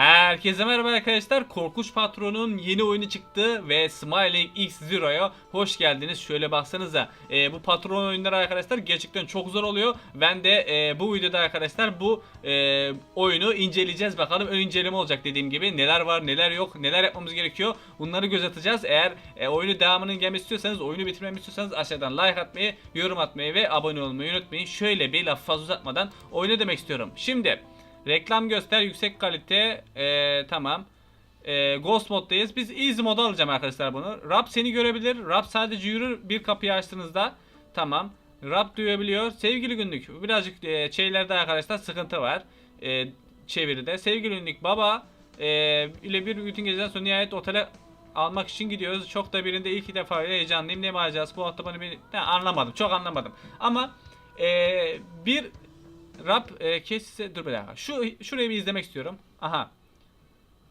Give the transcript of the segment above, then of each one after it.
Herkese merhaba arkadaşlar. Korkunç Patron'un yeni oyunu çıktı ve Smiling X Zero'ya hoş geldiniz. Şöyle baksanıza. Ee, bu patron oyunları arkadaşlar gerçekten çok zor oluyor. Ben de e, bu videoda arkadaşlar bu e, oyunu inceleyeceğiz. Bakalım ön inceleme olacak dediğim gibi. Neler var neler yok neler yapmamız gerekiyor. Bunları göz atacağız. Eğer e, oyunu devamının gelmesi istiyorsanız oyunu bitirmemi istiyorsanız aşağıdan like atmayı, yorum atmayı ve abone olmayı unutmayın. Şöyle bir laf fazla uzatmadan oyunu demek istiyorum. Şimdi Reklam göster yüksek kalite ee, tamam. Ee, Ghost moddayız. Biz easy moda alacağım arkadaşlar bunu. Rap seni görebilir. Rap sadece yürür bir kapıyı açtığınızda. Tamam. Rap duyabiliyor. Sevgili günlük. Birazcık e, şeylerde arkadaşlar sıkıntı var. E, çeviride. Sevgili günlük baba e, ile bir bütün geceden sonra nihayet otele almak için gidiyoruz. Çok da birinde ilk defa heyecanlıyım. Ne macası bu hafta bana bir... Ne, anlamadım. Çok anlamadım. Ama e, bir Rap e, kesse dur bir dakika. Şu şurayı bir izlemek istiyorum. Aha.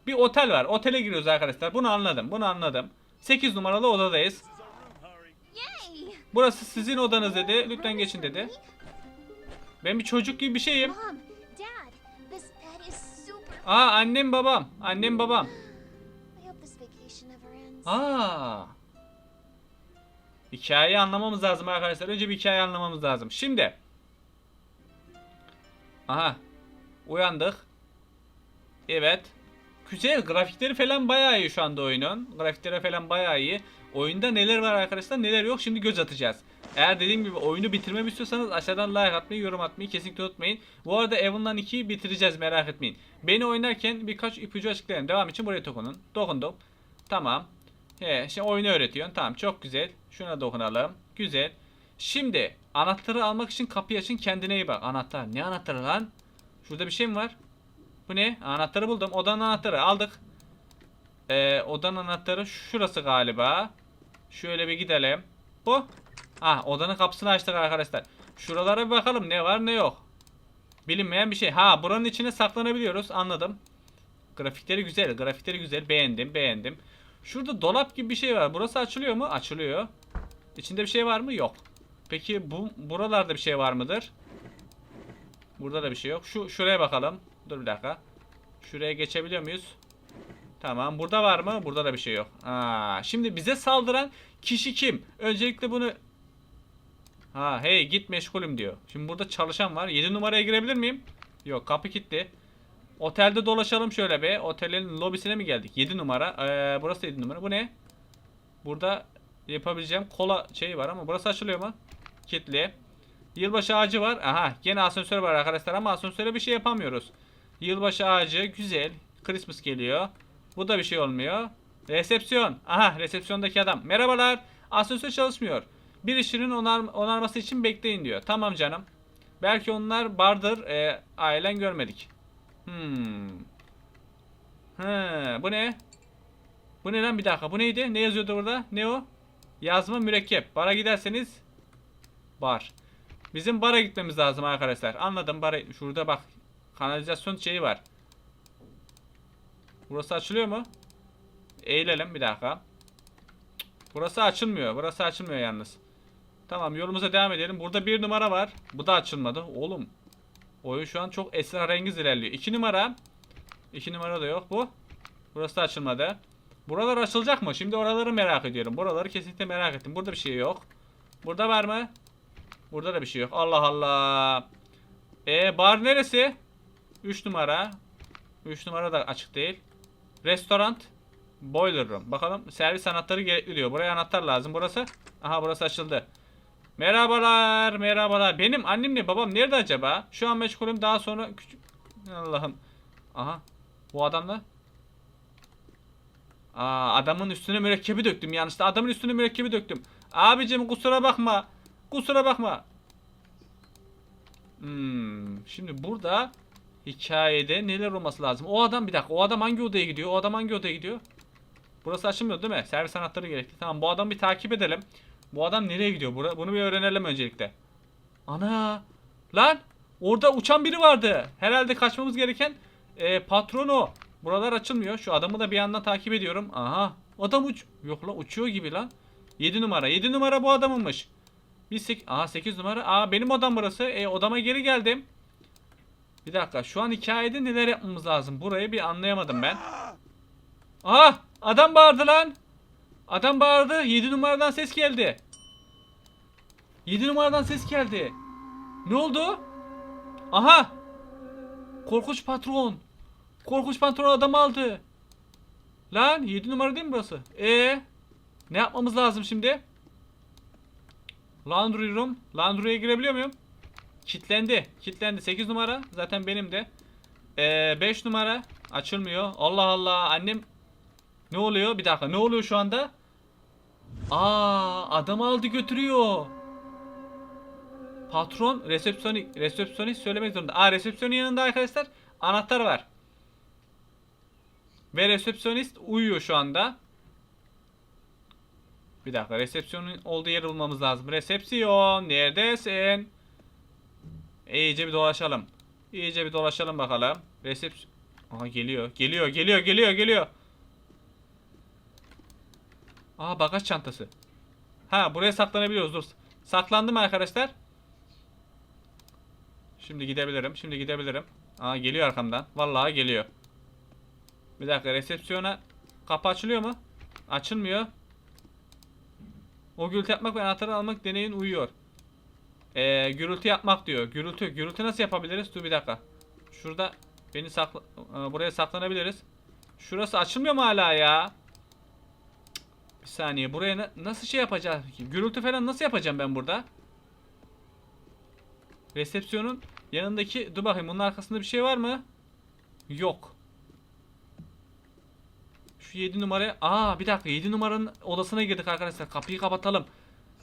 Bir otel var. Otele giriyoruz arkadaşlar. Bunu anladım. Bunu anladım. 8 numaralı odadayız. Burası sizin odanız dedi. Lütfen geçin dedi. Ben bir çocuk gibi bir şeyim. Aa annem babam. Annem babam. Aa. Hikayeyi anlamamız lazım arkadaşlar. Önce bir hikayeyi anlamamız lazım. Şimdi. Aha. Uyandık. Evet. Güzel. Grafikleri falan bayağı iyi şu anda oyunun. Grafikleri falan bayağı iyi. Oyunda neler var arkadaşlar neler yok şimdi göz atacağız. Eğer dediğim gibi oyunu bitirmemi istiyorsanız aşağıdan like atmayı, yorum atmayı kesinlikle unutmayın. Bu arada Evan'dan 2'yi bitireceğiz merak etmeyin. Beni oynarken birkaç ipucu açıklayayım. Devam için buraya dokunun. Dokundum. Tamam. He, şimdi oyunu öğretiyorsun. Tamam çok güzel. Şuna dokunalım. Güzel. Şimdi anahtarı almak için kapıyı açın kendine iyi bak. Anahtar. Ne anahtarı lan? Şurada bir şey mi var? Bu ne? Anahtarı buldum. Odanın anahtarı aldık. Ee, odanın anahtarı şurası galiba. Şöyle bir gidelim. Bu. Ah odanın kapısını açtık arkadaşlar. Şuralara bir bakalım ne var ne yok. Bilinmeyen bir şey. Ha buranın içine saklanabiliyoruz. Anladım. Grafikleri güzel. Grafikleri güzel. Beğendim. Beğendim. Şurada dolap gibi bir şey var. Burası açılıyor mu? Açılıyor. İçinde bir şey var mı? Yok. Peki bu buralarda bir şey var mıdır? Burada da bir şey yok. Şu şuraya bakalım. Dur bir dakika. Şuraya geçebiliyor muyuz? Tamam. Burada var mı? Burada da bir şey yok. Aa, şimdi bize saldıran kişi kim? Öncelikle bunu Ha hey git meşgulüm diyor. Şimdi burada çalışan var. 7 numaraya girebilir miyim? Yok kapı kilitli. Otelde dolaşalım şöyle be. Otelin lobisine mi geldik? 7 numara. Ee, burası 7 numara. Bu ne? Burada yapabileceğim kola şeyi var ama burası açılıyor mu? Kilitli. Yılbaşı ağacı var. Aha gene asansör var arkadaşlar ama asansöre bir şey yapamıyoruz. Yılbaşı ağacı güzel. Christmas geliyor. Bu da bir şey olmuyor. Resepsiyon. Aha resepsiyondaki adam. Merhabalar. Asansör çalışmıyor. Bir işinin onar, onarması için bekleyin diyor. Tamam canım. Belki onlar bardır. E, ailen görmedik. Hmm. He, bu ne? Bu ne lan bir dakika. Bu neydi? Ne yazıyordu burada? Ne o? Yazma mürekkep. Bara giderseniz bar. Bizim bara gitmemiz lazım arkadaşlar. Anladım bara. Şurada bak. Kanalizasyon şeyi var. Burası açılıyor mu? Eğilelim bir dakika. Burası açılmıyor. Burası açılmıyor yalnız. Tamam yolumuza devam edelim. Burada bir numara var. Bu da açılmadı. Oğlum. Oyun şu an çok esrarengiz ilerliyor. 2 numara. 2 numara da yok bu. Burası da açılmadı. Buralar açılacak mı? Şimdi oraları merak ediyorum. Buraları kesinlikle merak ettim. Burada bir şey yok. Burada var mı? Burada da bir şey yok. Allah Allah. E bar neresi? 3 numara. 3 numara da açık değil. Restoran. Boiler room. Bakalım servis anahtarı gerekli diyor. Buraya anahtar lazım. Burası. Aha burası açıldı. Merhabalar. Merhabalar. Benim annemle babam nerede acaba? Şu an meşgulüm. Daha sonra küçük... Allah'ım. Aha. Bu adamla. Aa adamın üstüne mürekkebi döktüm yanlışlıkla. Adamın üstüne mürekkebi döktüm. Abicim kusura bakma. Kusura bakma. Hmm, şimdi burada hikayede neler olması lazım? O adam bir dakika. O adam hangi odaya gidiyor? O adam hangi odaya gidiyor? Burası açılmıyor değil mi? Servis anahtarı gerekli. Tamam bu adamı bir takip edelim. Bu adam nereye gidiyor? Bunu bir öğrenelim öncelikle. Ana! Lan! Orada uçan biri vardı. Herhalde kaçmamız gereken e, patron o. Buralar açılmıyor. Şu adamı da bir yandan takip ediyorum. Aha. Adam uç... Yok lan uçuyor gibi lan. 7 numara. 7 numara bu adamınmış. Biz sek Aha 8 numara. Aa benim odam burası. E odama geri geldim. Bir dakika şu an hikayede neler yapmamız lazım? Burayı bir anlayamadım ben. Aha adam bağırdı lan. Adam bağırdı. 7 numaradan ses geldi. 7 numaradan ses geldi. Ne oldu? Aha. Korkunç patron. Korkunç patron adam aldı. Lan 7 numara değil mi burası? E ne yapmamız lazım şimdi? Laundry room. Laundry'e girebiliyor muyum? Kitlendi. Kitlendi. 8 numara. Zaten benim de. Ee, 5 numara. Açılmıyor. Allah Allah. Annem ne oluyor? Bir dakika. Ne oluyor şu anda? Aa, adam aldı götürüyor. Patron resepsiyonist, resepsiyonist söylemek zorunda. Aa, resepsiyonun yanında arkadaşlar anahtar var. Ve resepsiyonist uyuyor şu anda. Bir dakika resepsiyonun olduğu yeri bulmamız lazım. Resepsiyon neredesin? İyice bir dolaşalım. İyice bir dolaşalım bakalım. Resepsiyon... Aha geliyor. Geliyor geliyor geliyor geliyor. Aa bagaj çantası. Ha buraya saklanabiliyoruz dur. Saklandım arkadaşlar. Şimdi gidebilirim. Şimdi gidebilirim. Aa geliyor arkamdan. Vallahi geliyor. Bir dakika resepsiyona kapı açılıyor mu? Açılmıyor. O gürültü yapmak ve anahtarı almak deneyin uyuyor. Ee, gürültü yapmak diyor. Gürültü. Gürültü nasıl yapabiliriz? Dur bir dakika. Şurada beni sakla Aa, buraya saklanabiliriz. Şurası açılmıyor mu hala ya? Bir saniye. Buraya na- nasıl şey yapacağız? Gürültü falan nasıl yapacağım ben burada? Resepsiyonun yanındaki dur bakayım bunun arkasında bir şey var mı? Yok. Şu 7 numaraya aa bir dakika 7 numaranın odasına girdik arkadaşlar. Kapıyı kapatalım.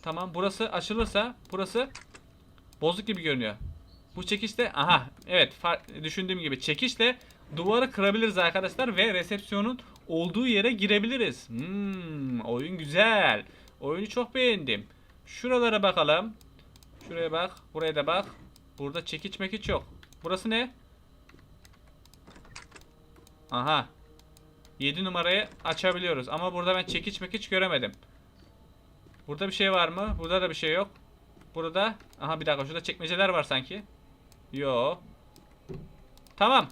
Tamam burası açılırsa burası bozuk gibi görünüyor. Bu çekişle aha evet düşündüğüm gibi çekişle duvarı kırabiliriz arkadaşlar ve resepsiyonun olduğu yere girebiliriz. Hmm, oyun güzel. Oyunu çok beğendim. Şuralara bakalım. Şuraya bak. Buraya da bak. Burada çekiç mekiç yok. Burası ne? Aha. 7 numarayı açabiliyoruz. Ama burada ben çekiç mekiç göremedim. Burada bir şey var mı? Burada da bir şey yok. Burada. Aha bir dakika şurada çekmeceler var sanki. Yo. Tamam.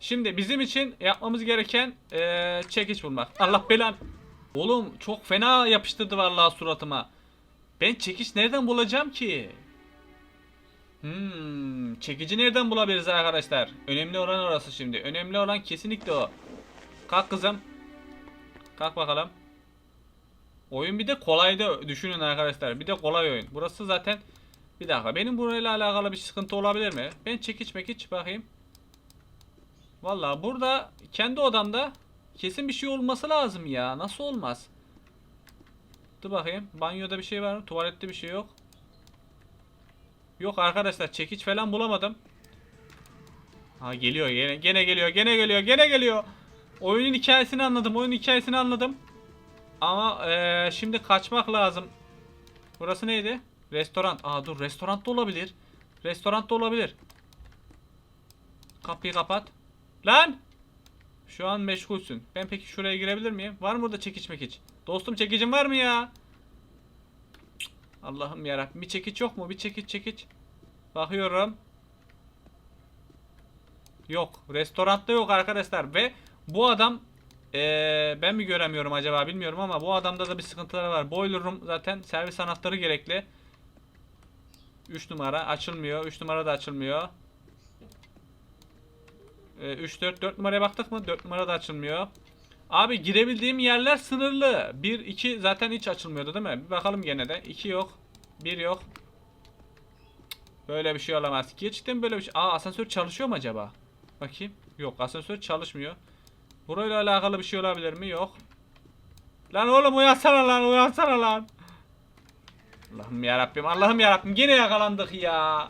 Şimdi bizim için yapmamız gereken eee, çekiç bulmak. Allah belan. Oğlum çok fena yapıştırdı vallahi suratıma. Ben çekiç nereden bulacağım ki? Hmm, çekici nereden bulabiliriz arkadaşlar? Önemli olan orası şimdi. Önemli olan kesinlikle o. Kalk kızım. Kalk bakalım. Oyun bir de kolaydı düşünün arkadaşlar. Bir de kolay oyun. Burası zaten bir dakika. Benim burayla alakalı bir sıkıntı olabilir mi? Ben çekiç mekiç bakayım. Vallahi burada kendi odamda kesin bir şey olması lazım ya. Nasıl olmaz? Dur bakayım. Banyoda bir şey var mı? Tuvalette bir şey yok. Yok arkadaşlar çekiç falan bulamadım. Ha geliyor gene, gene geliyor gene geliyor gene geliyor. Oyunun hikayesini anladım oyunun hikayesini anladım. Ama eee, şimdi kaçmak lazım. Burası neydi? Restoran. Aa dur restoran da olabilir. Restoran da olabilir. Kapıyı kapat. Lan! Şu an meşgulsün. Ben peki şuraya girebilir miyim? Var mı burada çekiç mekiç? Dostum çekicin var mı ya? Allah'ım yarabbim. Bir çekiç yok mu? Bir çekiç çekiç. Bakıyorum. Yok. Restoranda yok arkadaşlar. Ve bu adam eee, ben mi göremiyorum acaba bilmiyorum ama bu adamda da bir sıkıntıları var. Boiler room zaten servis anahtarı gerekli. 3 numara açılmıyor. 3 numara da açılmıyor. 3 4 4 numaraya baktık mı? 4 numara da açılmıyor. Abi girebildiğim yerler sınırlı. 1 2 zaten hiç açılmıyordu değil mi? Bir bakalım gene de. 2 yok. 1 yok. Böyle bir şey olamaz. Gerçekten böyle bir şey. Aa asansör çalışıyor mu acaba? Bakayım. Yok asansör çalışmıyor. Burayla alakalı bir şey olabilir mi? Yok. Lan oğlum uyansana lan uyansana lan. Allah'ım yarabbim Allah'ım yarabbim yine yakalandık ya.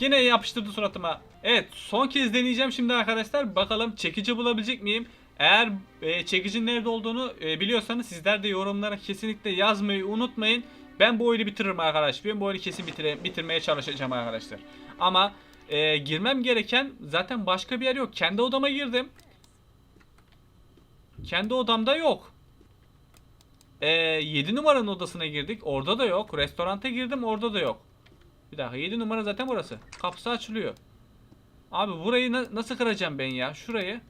Yine yapıştırdı suratıma. Evet son kez deneyeceğim şimdi arkadaşlar. Bakalım çekici bulabilecek miyim? Eğer e, çekicinin nerede olduğunu e, biliyorsanız sizler de yorumlara kesinlikle yazmayı unutmayın. Ben bu oyunu bitiririm arkadaş. Ben bu oyunu kesin bitire, bitirmeye çalışacağım arkadaşlar. Ama e, girmem gereken zaten başka bir yer yok. Kendi odama girdim. Kendi odamda yok. E, 7 numaranın odasına girdik. Orada da yok. Restoranta girdim. Orada da yok. Bir dakika 7 numara zaten burası. Kapısı açılıyor. Abi burayı na- nasıl kıracağım ben ya? Şurayı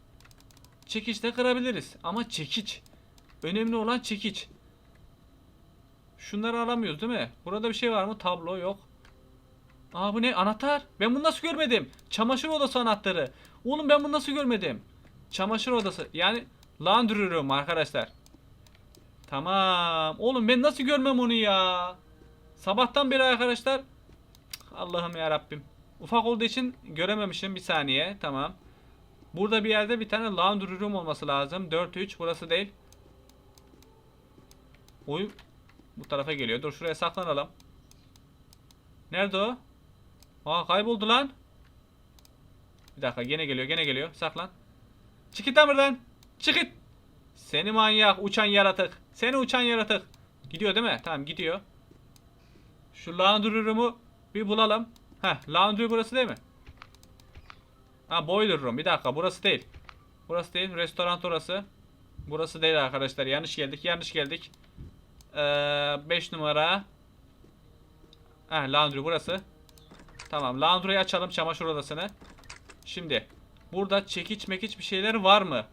çekiçle kırabiliriz. Ama çekiç. Önemli olan çekiç. Şunları alamıyoruz değil mi? Burada bir şey var mı? Tablo yok. Aa bu ne? Anahtar. Ben bunu nasıl görmedim? Çamaşır odası anahtarı. Oğlum ben bunu nasıl görmedim? Çamaşır odası. Yani laundry room arkadaşlar. Tamam. Oğlum ben nasıl görmem onu ya? Sabahtan beri arkadaşlar. Allah'ım ya Rabbim. Ufak olduğu için görememişim. Bir saniye. Tamam. Burada bir yerde bir tane laundry room olması lazım. 4-3 burası değil. Oy bu tarafa geliyor. Dur şuraya saklanalım. Nerede o? Aa kayboldu lan. Bir dakika gene geliyor gene geliyor. Saklan. Çık git lan buradan. Çık. Seni manyak uçan yaratık. Seni uçan yaratık. Gidiyor değil mi? Tamam gidiyor. Şu laundry room'u bir bulalım. Heh laundry burası değil mi? Ha boiler room. Bir dakika burası değil. Burası değil. Restoran orası. Burası değil arkadaşlar. Yanlış geldik. Yanlış geldik. 5 numara. Ha laundry burası. Tamam laundry'yi açalım çamaşır odasını. Şimdi burada çekiç mekiç bir şeyler var mı?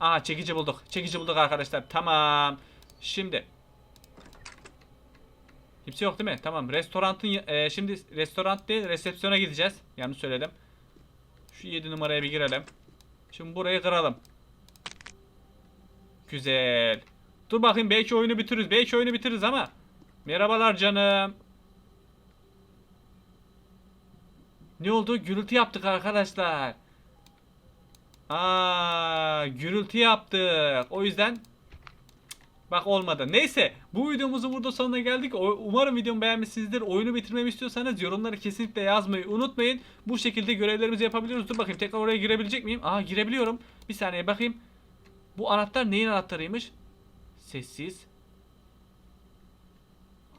Aha çekici bulduk. Çekici bulduk arkadaşlar. Tamam. Şimdi Kimse yok değil mi? Tamam. Restorantın e, şimdi restoran değil resepsiyona gideceğiz. Yanlış söyledim. Şu 7 numaraya bir girelim. Şimdi burayı kıralım. Güzel. Dur bakayım belki oyunu bitiririz. Belki oyunu bitiririz ama. Merhabalar canım. Ne oldu? Gürültü yaptık arkadaşlar. Aa, gürültü yaptık. O yüzden Bak olmadı. Neyse bu videomuzun burada sonuna geldik. Umarım videomu beğenmişsinizdir. Oyunu bitirmemi istiyorsanız yorumları kesinlikle yazmayı unutmayın. Bu şekilde görevlerimizi yapabiliyoruz. Dur bakayım tekrar oraya girebilecek miyim? Aa girebiliyorum. Bir saniye bakayım. Bu anahtar neyin anahtarıymış? Sessiz.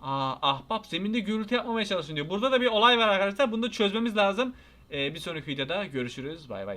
Aa ahbap zeminde gürültü yapmamaya çalışın diyor. Burada da bir olay var arkadaşlar. Bunu da çözmemiz lazım. Ee, bir sonraki videoda görüşürüz. Bay bay.